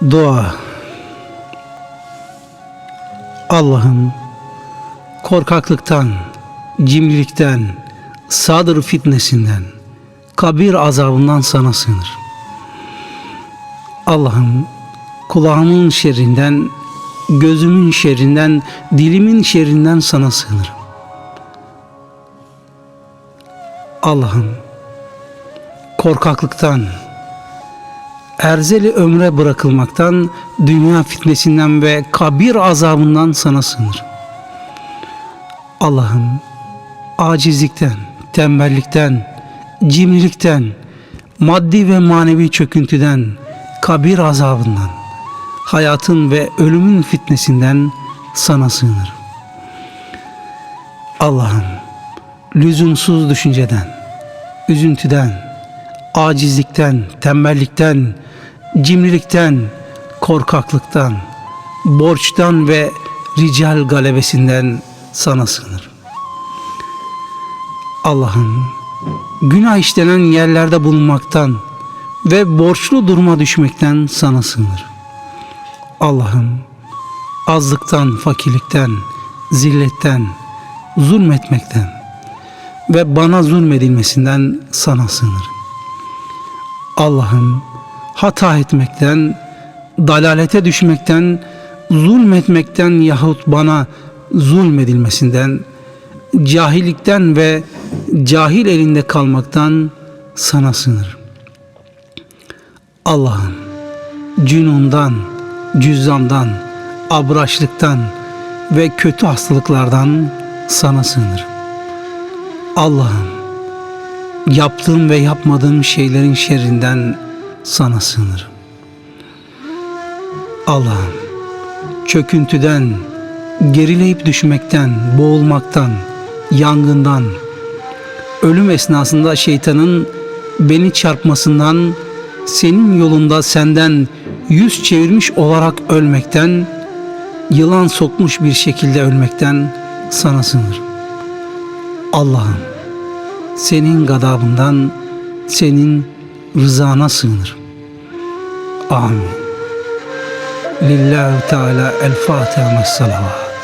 Dua Allah'ım korkaklıktan, cimrilikten, sadır fitnesinden, kabir azabından sana sığınır. Allah'ım kulağımın şerrinden, gözümün şerrinden, dilimin şerrinden sana sığınırım. Allah'ım korkaklıktan, erzeli ömre bırakılmaktan, dünya fitnesinden ve kabir azabından sana sığınırım. Allah'ım acizlikten, tembellikten, cimrilikten, maddi ve manevi çöküntüden, kabir azabından, hayatın ve ölümün fitnesinden sana sığınırım. Allah'ım lüzumsuz düşünceden, üzüntüden, acizlikten, tembellikten, cimrilikten, korkaklıktan, borçtan ve rical galebesinden sana sığınırım. Allah'ım günah işlenen yerlerde bulunmaktan ve borçlu duruma düşmekten sana sığınırım. Allah'ım azlıktan, fakirlikten, zilletten, zulmetmekten ve bana zulmedilmesinden sana sığınırım. Allah'ım hata etmekten, dalalete düşmekten, zulmetmekten yahut bana zulmedilmesinden, cahillikten ve cahil elinde kalmaktan sana sığınırım. Allah'ım cünundan, cüzzamdan, abraçlıktan ve kötü hastalıklardan sana sığınırım. Allah'ım yaptığım ve yapmadığım şeylerin şerrinden sana sığınırım. Allah'ım çöküntüden, gerileyip düşmekten, boğulmaktan, yangından, ölüm esnasında şeytanın beni çarpmasından, senin yolunda senden yüz çevirmiş olarak ölmekten, yılan sokmuş bir şekilde ölmekten sana sığınırım. Allah'ım senin gadabından, senin rızana sığınırım. آمين لله تعالى الفاتحة مع الصلوات